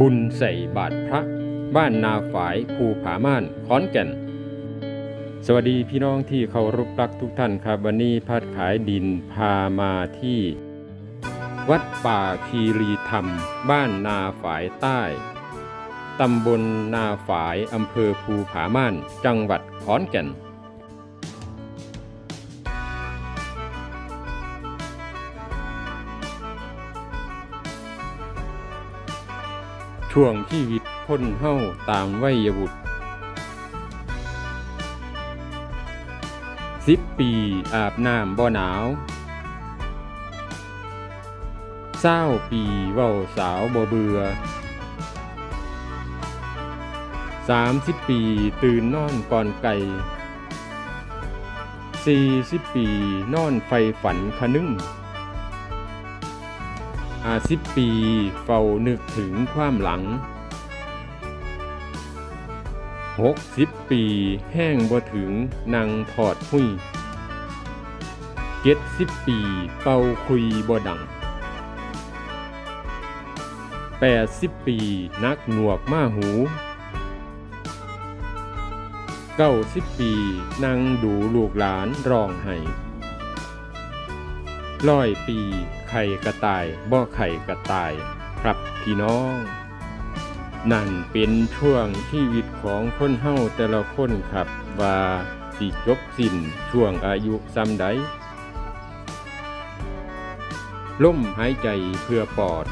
บุญใส่บาทพระ บ้านนาฝายภูผาม่านขอนแก่น สวัสดีพี่น้องที่เคารพรักทุกท่านครับวันนี้พัดขายดินพามาที่ วัดป่าคีรีธรรม บ้านนาฝายใต้ตำบลนาฝายอำเภอภูผาม่าน จังหวัดขอนแก่น ช่วงชีวิตคนเฮ้าตามวัยวุฒิสิบปีอาบน้ำบ่หนาวเศร้าปีเว้าสาวบ่เบื่อสามสิบปีตื่นนอนก่อนไก่สี่สิบปีนอนไฟฝันคะนึ่ง อาสิบปีเฝ้านึกถึงความหลังหกสิบปีแห้งบ่ถึงนางถอดหุยเจ็ดสิบปีเป่าคุยบ่ดังแปดสิบปีนักหนวกมาหูเก้าสิบปีนั่งดูลูกหลานร้องไห้ ร้อยปีไข่กระต่ายบ่ไข่กระต่ายครับพี่น้อง นั่นเป็นช่วงชีวิตของคนเฮาแต่ละคนครับว่าสิจบสิ้นช่วงอายุซ้ำใดล่มหายใจเพื่อปอด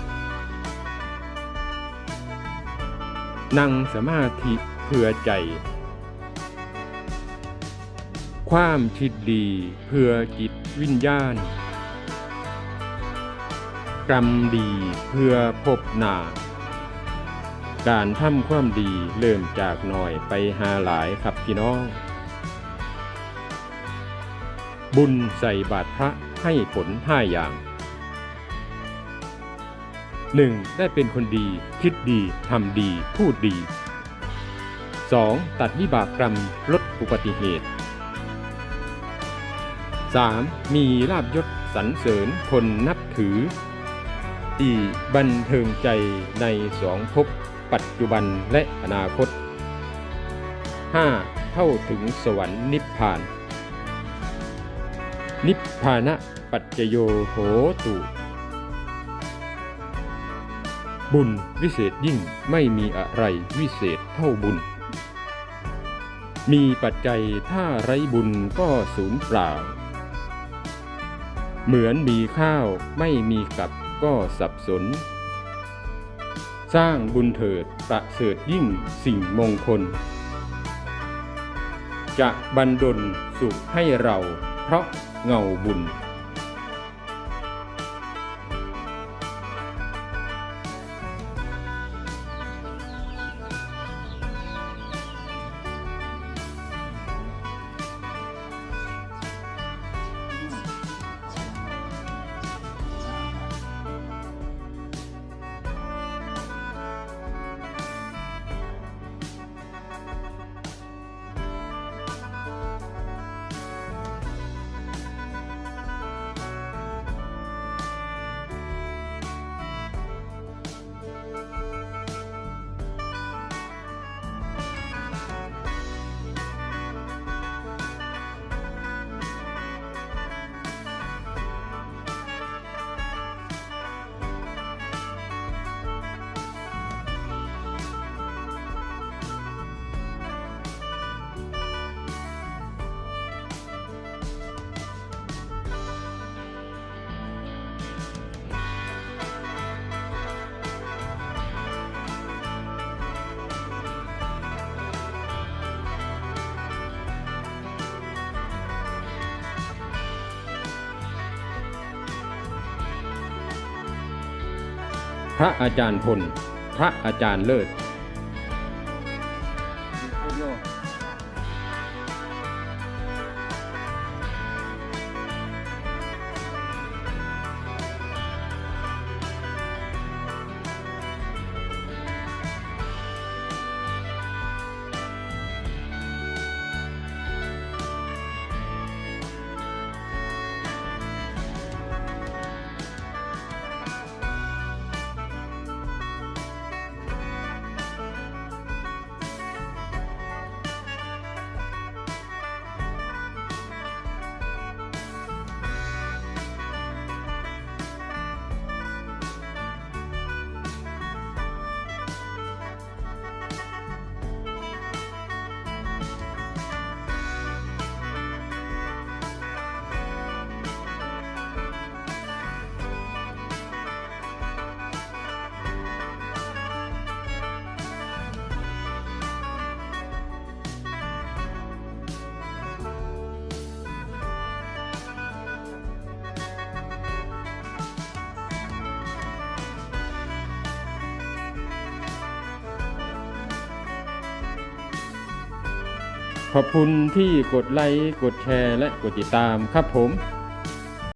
นั่งสมาธิเพื่อใจ ความคิดดีเพื่อจิตวิญญาณ กรรมดีเพื่อพบหนาการทำความดีเริ่มจากหน่อยไปหาหลายครับพี่น้อง บุญใส่บาตรพระให้ผลห้าอย่าง 1. ได้เป็นคนดีคิดดีทำดีพูดดี 2. ตัดวิบากกรรมลดอุบัติเหตุ 3. มีลาบยศสรรเสริญคนนับถือ ที่บันเทิงใจในสองภพปัจจุบันและอนาคต 5. เข้าถึงสวรรค์นิพพาน นิพพานะปัจจโยโหตุ บุญวิเศษยิ่งไม่มีอะไรวิเศษเท่าบุญ มีปัจจัยถ้าไร้บุญก็สูญเปล่า เหมือนมีข้าวไม่มีกับ ก็สับสน สร้างบุญเถิดประเสริฐยิ่งสิ่งมงคล จะบันดลสุขให้เราเพราะเงาบุญ พระอาจารย์พล พระอาจารย์เลิศ ขอบคุณที่กดไลค์ กดแชร์ และกดติดตามครับผม